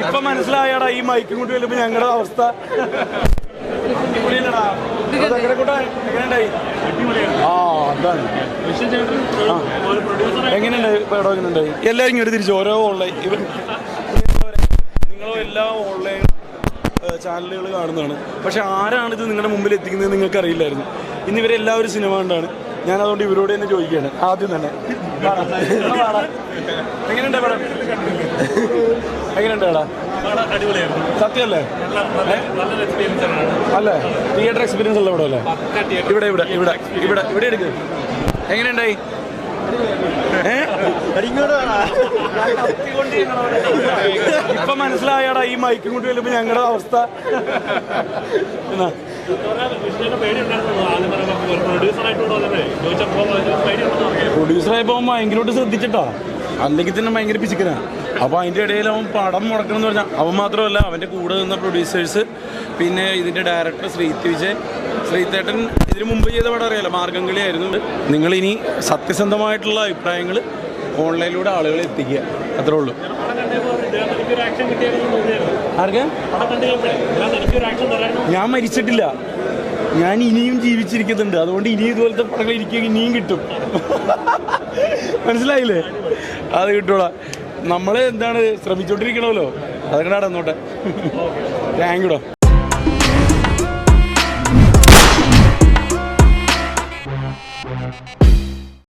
ഇപ്പൊ മനസ്സിലായടാ ഈ മൈക്കും കൊണ്ട് വരുമ്പോ ഞങ്ങളുടെ അവസ്ഥ. എങ്ങനെയുണ്ട്? എങ്ങനെയുണ്ടായി? പടം എങ്ങനെയുണ്ടായി? എല്ലാവരും ഇങ്ങോട്ട് തിരിച്ചു ഓരോ ഓൺലൈൻ നിങ്ങളോ നിങ്ങളും എല്ലാ ഓൺലൈൻ ചാനലുകൾ കാണുന്നതാണ്. പക്ഷെ ആരാണ് ഇത് നിങ്ങളുടെ മുമ്പിൽ എത്തിക്കുന്നത് നിങ്ങൾക്ക് അറിയില്ലായിരുന്നു ഇന്ന് ഇവരെല്ലാവരും സിനിമ കണ്ടാണ്. ഞാൻ അതുകൊണ്ട് ഇവരോട് തന്നെ ചോദിക്കുകയാണ്. ആദ്യം തന്നെ. എങ്ങനെയുണ്ട് പടം എങ്ങനെയുണ്ട് സത്യമല്ലേ? അല്ലേ? തിയേറ്റർ എക്സ്പീരിയൻസ് ഉള്ള ഇവിടെ അല്ലേ? ഇവിടെ ഇവിടെ ഇവിടെ ഇവിടെ ഇവിടെ എടുക്ക്. എങ്ങനെയുണ്ടായി? ഇപ്പൊ മനസ്സിലായടാ ഈ മൈക്കും കൊണ്ട് വരുമ്പോ ഞങ്ങളുടെ അവസ്ഥ. എന്നാ? പ്രൊഡ്യൂസറായപ്പോ അവൻ ഭയങ്കരമായിട്ട് ശ്രദ്ധിച്ചിട്ടാ. അല്ലെങ്കിൽ തന്നെ ഭയങ്കര പിശുക്കനാ. അപ്പോൾ അതിന്റെ ഇടയിൽ അവൻ പടം മുടക്കണം എന്ന് പറഞ്ഞാൽ അവൻ മാത്രമല്ല അവന്റെ കൂടെ നിന്ന പ്രൊഡ്യൂസേഴ്സ് പിന്നെ ഇതിന്റെ ഡയറക്ടർ ശ്രീത്ത് വിജയ്. ശ്രീത്തേട്ടൻ ഇതിനു മുമ്പ് ചെയ്ത പടം അറിയാലോ മാർഗംകളി ആയിരുന്നു. ഇനി സത്യസന്ധമായിട്ടുള്ള അഭിപ്രായങ്ങൾ ഓൺലൈനിലൂടെ ആളുകളെ എത്തിക്കുക. അത്രേ ഉള്ളൂ. ആർക്കെ? ഞാൻ മരിച്ചിട്ടില്ല. ഞാൻ ഇനിയും ജീവിച്ചിരിക്കുന്നുണ്ട്. അതുകൊണ്ട് ഇനി ഇതുപോലത്തെ പടങ്ങൾ എനിക്ക് ഇനിയും കിട്ടും. മനസ്സിലായില്ലേ? അത് കിട്ടൂടാ. നമ്മളെ എന്താണ് ശ്രമിച്ചോണ്ടിരിക്കണമല്ലോ. അതൊക്കെ നടന്നോട്ടെ. താങ്ക് യുടോ